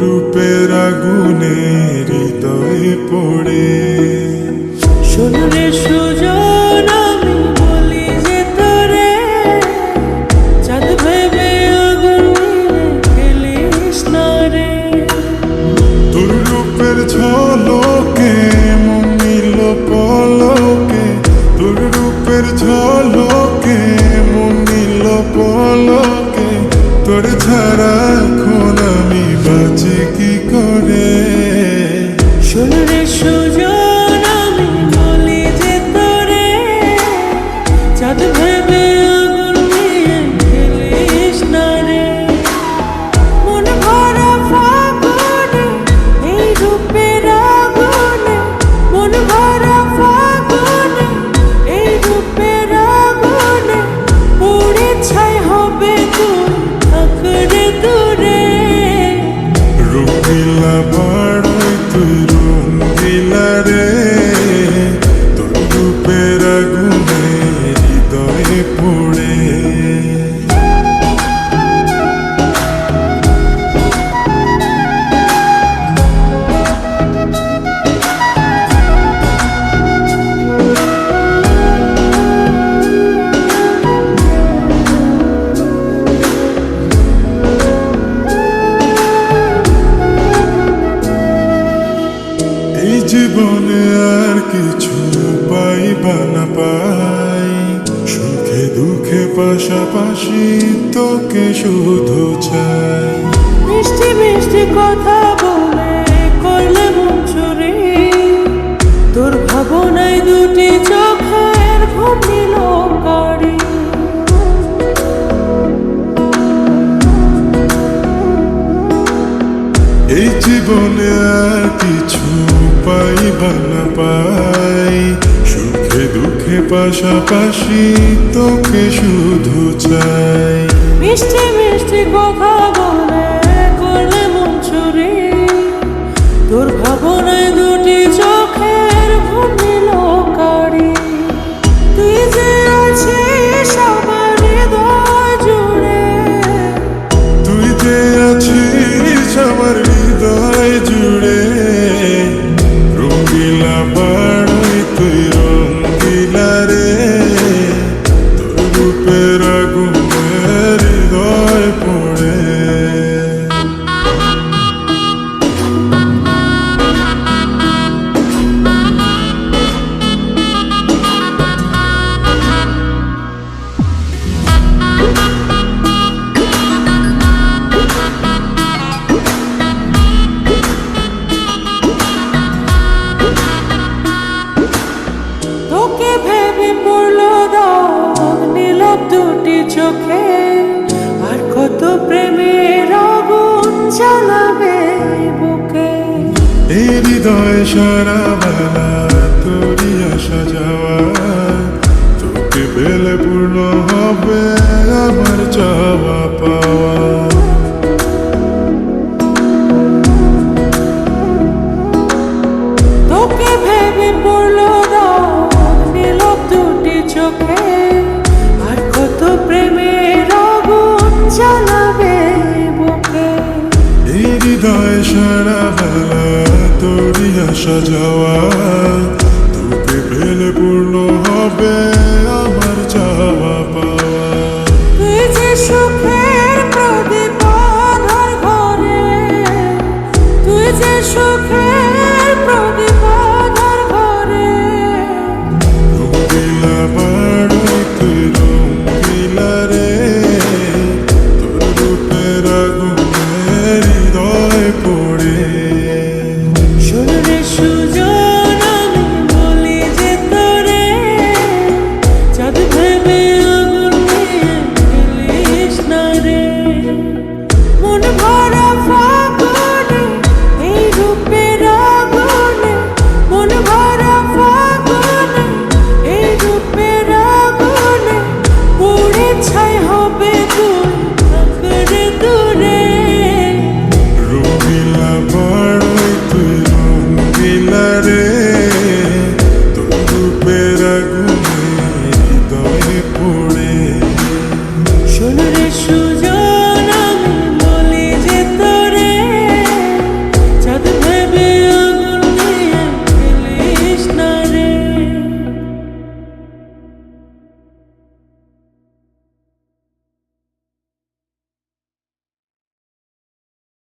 রূপের আগুনে হৃদয়ে পড়ে। শোনরে সুজন আমি বলি যে তোরে। চাঁদ ভেবে আগুন খেলিস না রে। তোর রূপের ঝলকে মন নিল পলকে। তোর রূপের ঝলকে মন নিল পলকে। তোর ছাড়া পাশাপাশি তোকে শুধু চাই। মিষ্টি মিষ্টি কথা বলে করলে মন চুরি তোর ভাবনায় দুটি চোখের ঘুমিল গাড়ি। এই জীবনে আর কিছু পাইবা না পাই। পাশাপাশি তোকে শুধু চাই। মিষ্টি মিষ্টি কথা বলে প্রেমের আগুন জ্বালাবে বুকে। এই হৃদয় সারা বেলা তোরই আসা যাওয়া। তোকে পেলে পূর্ণ হবে আমার চাওয়া পাওয়া। তোকে ভেবে পড়ল দুটি চোখে। হৃদয় সারা বেলা তোরই আসা যাওয়া। তোকে পেলে পূর্ণ হবে আমার চাওয়া পাওয়া।